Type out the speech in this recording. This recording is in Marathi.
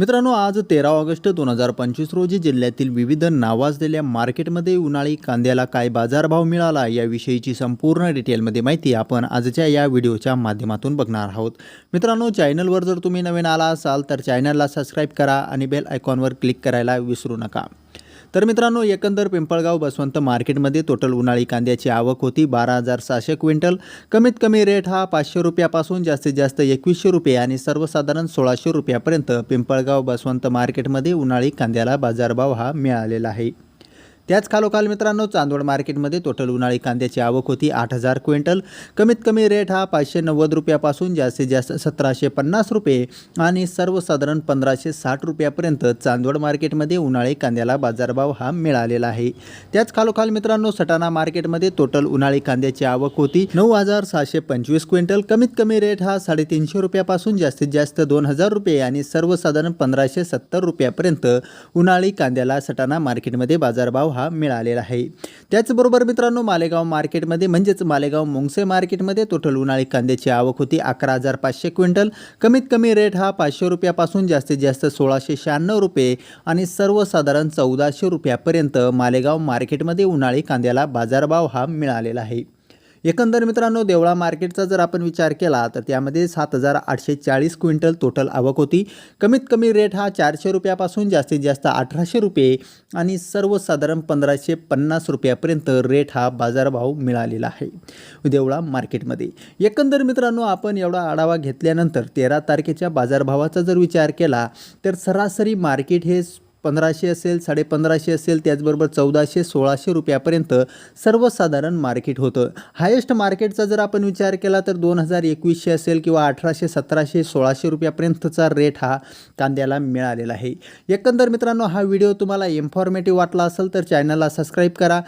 मित्रांनो आज तेरा ऑगस्ट दोन हजार पंचवीस रोजी जिल्ह्यातील विविध नावाजलेल्या मार्केटमध्ये उन्हाळी कांद्याला काय बाजारभाव मिळाला याविषयीची संपूर्ण डिटेलमध्ये माहिती आपण आजच्या या व्हिडिओच्या माध्यमातून बघणार आहोत. मित्रांनो चॅनलवर जर तुम्ही नवीन आला असाल तर चॅनलला सबस्क्राईब करा आणि बेल आयकॉनवर क्लिक करायला विसरू नका. तर मित्रांनो एकंदर पिंपळगाव बसवंत मार्केटमध्ये टोटल उन्हाळी कांद्याची आवक होती बारा हजार सहाशे क्विंटल. कमीत कमी रेट हा पाचशे रुपयापासून जास्तीत जास्त एकवीसशे रुपये आणि सर्वसाधारण सोळाशे रुपयापर्यंत पिंपळगाव बसवंत मार्केटमध्ये उन्हाळी कांद्याला बाजारभाव हा मिळालेला आहे. त्याच खालोखाल मित्रांनो चांदवड मार्केटमध्ये टोटल उन्हाळी कांद्याची आवक होती आठ हजार क्विंटल. कमीत कमी रेट हा पाचशे नव्वद रुपयापासून जास्तीत जास्त सतराशे पन्नास रुपये आणि सर्वसाधारण पंधराशे साठ रुपयापर्यंत चांदवड मार्केटमध्ये उन्हाळी कांद्याला बाजारभाव हा मिळालेला आहे. त्याच खालोखाल मित्रांनो सटाणा मार्केटमध्ये टोटल उन्हाळी कांद्याची आवक होती नऊ हजार सहाशे पंचवीस क्विंटल. कमीत कमी रेट हा साडेतीनशे रुपयापासून जास्तीत जास्त दोन हजार रुपये आणि सर्वसाधारण पंधराशे सत्तर रुपयापर्यंत उन्हाळी कांद्याला सटाणा मार्केटमध्ये बाजारभाव हा हा मिळालेला आहे. त्याचबरोबर मित्रांनो मालेगाव मार्केटमध्ये म्हणजेच मालेगाव मुंगसे मार्केटमध्ये टोटल उन्हाळी कांद्याची आवक होती. अकरा हजार पाचशे क्विंटल. कमीत कमी रेट हा पाचशे रुपयापासून जास्तीत जास्त सोळाशे शहाण्णव रुपये आणि सर्वसाधारण चौदाशे रुपयापर्यंत मालेगाव मार्केटमध्ये उन्हाळी कांद्याला बाजारभाव हा मिळालेला आहे. एकंदर मित्रांनो देवळा मार्केटचा जर आपण विचार केला तर त्यामध्ये सात हजार आठशे चाळीस क्विंटल टोटल आवक होती. कमीत कमी रेट हा चारशे रुपयापासून जास्तीत जास्त अठराशे रुपये आणि सर्वसाधारण पंधराशे पन्नास रुपयापर्यंत रेट हा बाजारभाव मिळालेला आहे देवळा मार्केटमध्ये. एकंदर मित्रांनो आपण एवढा आढावा घेतल्यानंतर तेरा तारखेच्या बाजारभावाचा जर विचार केला तर सरासरी मार्केट हे पंधराशे असेल साडेपंधराशे असेल त्याचबरोबर चौदाशे सोळाशे रुपयापर्यंत सर्वसाधारण मार्केट होतं. हायेस्ट मार्केटचा जर आपण विचार केला तर दोन हजार एकवीसशे असेल किंवा अठराशे सतराशे सोळाशे रुपयापर्यंतचा रेट हा कांद्याला मिळालेला आहे. एकंदर मित्रांनो हा व्हिडिओ तुम्हाला इन्फॉर्मेटिव्ह वाटला असेल तर चॅनलला सबस्क्राईब करा.